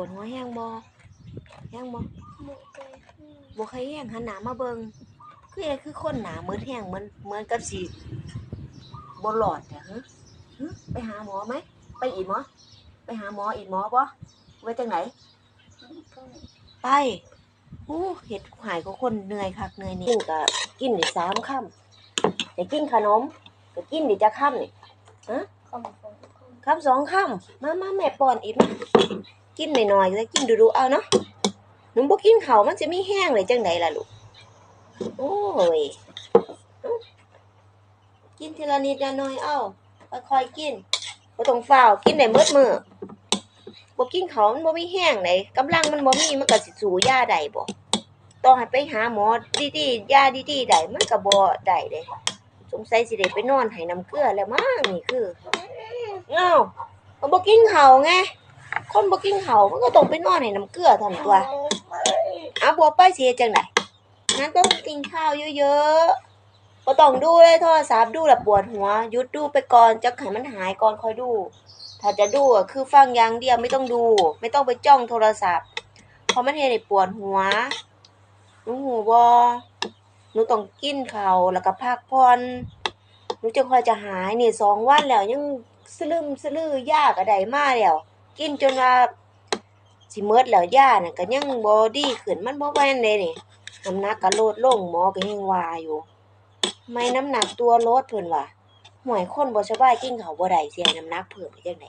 วดหัวแห้งบ่แห้งบ่บุกไปขึ้นบ่เคยแห้งหันหน้ามาเบิ่งคือเอคือคนหนาเหมือนแห้งเหมือนเหมือนกับสิบ่หลอดอะฮะฮะไปหาหมอไหม ไปอีกหมอ ไปหาหมออีกหมอบ่ไว้จังไหนก็ไปอู้เห็ดหายก็คนเหนื่อยคักเหนื่อยนี่กินก็กินได้สามค่ำแต่กินขนมก็กินได้จะค่ำนี่คำฟ้องคค่ำสองค่ำมามาแม่ป้อนอีกมา กินหน่อยๆก็กินดูๆเอาเนาะหนูบ่กินเขามันจะมีแห้งเลยจังไดล่ะลูก โอ้ย กินทีละนิดละหน่อย เอาค่อยๆกินบ่ต้องฝ้าวกินได้หมดมื้อบ่กินเขามันบ่มีแห้งเลยกำลังมันบ่มีมันก็สิสู้ยาได้บ่ต้องให้ไปหาหมอดีๆยาดีๆได้มันก็บ่ได้เด้สงสัยสิได้ไปนอนให้น้ำเกลือแล้วมั้งนี่คือเอ้าบ่กินเขาไง คนบ่กินข้ามันก็ต้องไปนอนให้น้ำเกลือท่านั้นตัวเอาบ่ไปสิเฮ็ดจังไดงั้นต้องกินข้าวเยอะๆบ่ต้องดูเลยโทรศัพท์ดูแล้วปวดหัวหยุดดูไปก่อนจักให้มันหายก่อนค่อยดู ถ้าจะดูก็คือฟังอย่างเดียวไม่ต้องดู ไม่ต้องไปจ้องโทรศัพท์เพราะมันเฮ็ดให้ปวดหัวหนูหูบอหนูต้องกินเขาแล้วก็พักผ่อนหนูจะค่อยจะหายนี่สองวันแล้วยังสลืมสลือยากระไดมาแล้ว กินจนว่าสิเมิดแล้วย่าน่ะก็ยังบ่ดีขึ้นมันบ่แม่นเลยนี่น้ำหนักก็ลดลงหมอก็ยังว่าอยู่ ไม่น้ำหนักตัวลดเพิ่นว่าห่วยคนบ่สบายกินข้าวบ่ได้สิให้น้ำหนักเพิ่มไปจังได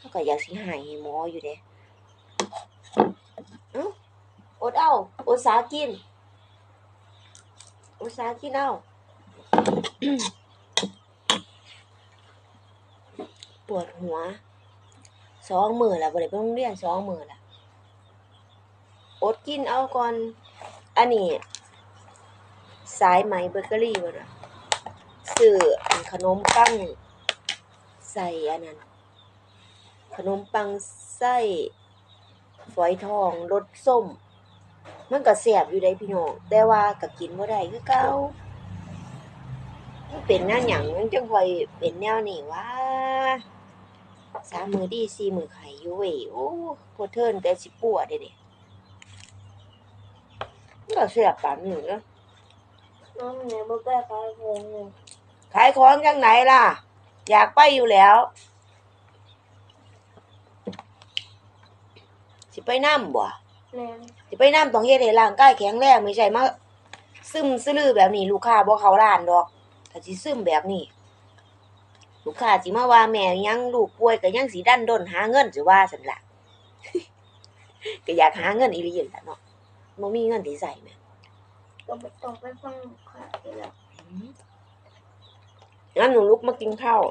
มันก็อยากสิหายให้หมออยู่เด้เอ้าอดเอาอดสากินอดสากินเอาปวดหัว สองมือล้วบ่ได้ไปโรงเรียนสองมือล้วอดกินเอาก่อน อันนี้สายไหมเบเกอรี่บ่ล่ะซื้ออันขนมปังใส่อันนั้น ขนมปังไส้ฝอยทองรสส้ม มันก็แซ่บอยู่ได้พี่น้องแต่ว่าก็กินบ่ได้คือเก่าเป็นแนวหยังมันจังค่อยเป็นแนวนี้ว่า สามมือดีสี่มือไข่อยู่เว้ยโอ้พอเทิร์นแต่สิปวดเด้เด้มันก็แซ่บปานนี้เนาะน้องไหนบุกไปขายของเลยขายของจังไหนล่ะ อยากไปอยู่แล้ว สิไปน้ำบ่แม่สิไปน้ำต้องเฮ็ดให้ร่างกายแข็งแรงไม่ใช่มาซึมซื่อแบบนี้ลูกค้าบ่เข้าร้านดอกถ้าสิซึมแบบนี้ ลูกค้าสิมาว่าแม่ยังลูกป่วยก็ยังสิดันด้นหาเงินสิว่าซั่นล่ะก็อยากหาเงินอีหลีนั่นล่ะเนาะบ่มีเงินที่ใส่แม่ก็ไม่ต้องไปฟังขายแล้วงั้นหนูลุกมากินข้าว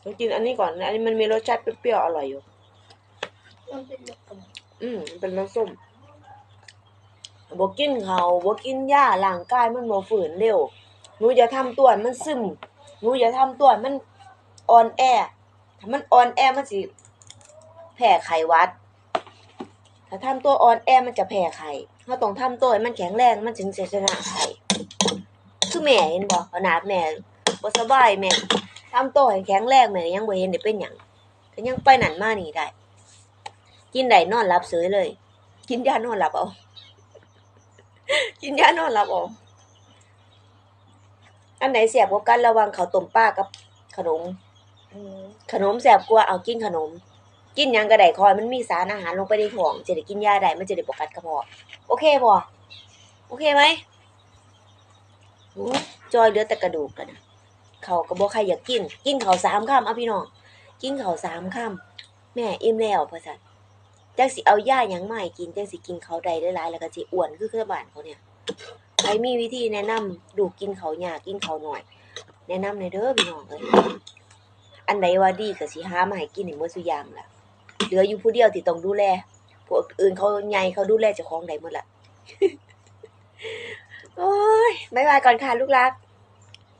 หนูกินอันนี้ก่อนอันนี้มันมีรสชาติเปรี้ยวๆอร่อยอยู่ มันเป็นแบบอืมเป็นน้ำส้มบ่กินเขาวบ่กินหญ้าร่างกายมันบ่ฝืนเร็วหนูอย่าทำตัวให้มันซึมหนูอย่าทำตัวให้มัน อ่อนแอ ถ้ามันอ่อนแอมันสิแพ้ไขวัด ถ้าทำตัวอ่อนแอมันจะแพ้ไข้เราต้องทำตัวให้มันแข็งแรงมันถึงจะชนะไข้คือแม่เห็นบ่ขนาดแม่บ่สบายแม่ทำตัวให้แข็งแรงแม่ยังบ่เห็นได้เป็นหยังก็ยังไปนั่นมานี่ได้ กินได้นอนหลับเฉยเลย กินยานอนหลับเอา กินยานอนหลับเอาอันไหนแสบกว่ากันระวังเขาต้มปลากับขนม ขนมแสบกว่าเอากินขนม กินยังก็ไดคอยมันมีสารอาหารลงไปในท้องจะได้กินยาได้มันจะได้ปกัดกระเพาะโอเคบ่โอเคไหมจอยเหลือแต่กระดูกแล้วนะเขาวก็บ่ใครอยากกิน กินเขาสามคำเอาพี่น้องกินเขาสามคำแม่อิ่มแล้วพ่อสันจังสิเอาย่าหยังมาให้กินจังสิกินเขาวได้หลายๆแล้วก็สิอ้วนคือเครือบ้านเขาเนี่ยใครมีวิธีแนะนำลูกินเขาวยากกินเขาหน่อย แนะนำในอยเด้อพี่น้องเอ้ย อันใดว่าดีก็สิหามาให้กินให้หมดซุอย่างล่ะ เหลืออยู่ผู้เดียวที่ต้องดูแลพวกอื่นเขาใหญ่เขาดูแลเจ้าของได้หมดละโอ้ยบายบายก่อนค่ะลูกรัก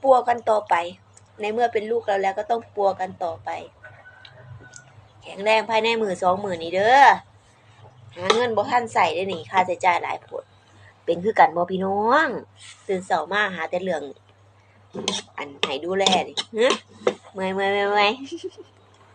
ปัวกันต่อไป ในเมื่อเป็นลูกเราแล้วก็ต้องปัวกันต่อไป แข็งแรงภายในมือสองมือนี้เด้อ หาเงินบ่ทันใส่ได้หนี่ค่าใช้จ่ายหลายผลเป็นคือกันบ่พี่น้อง ตื่นเสาร์มาหาแต่เรื่อง อันไหนดูแลดิฮะเมื่อยเมื่อยเมื่อยเมื่อย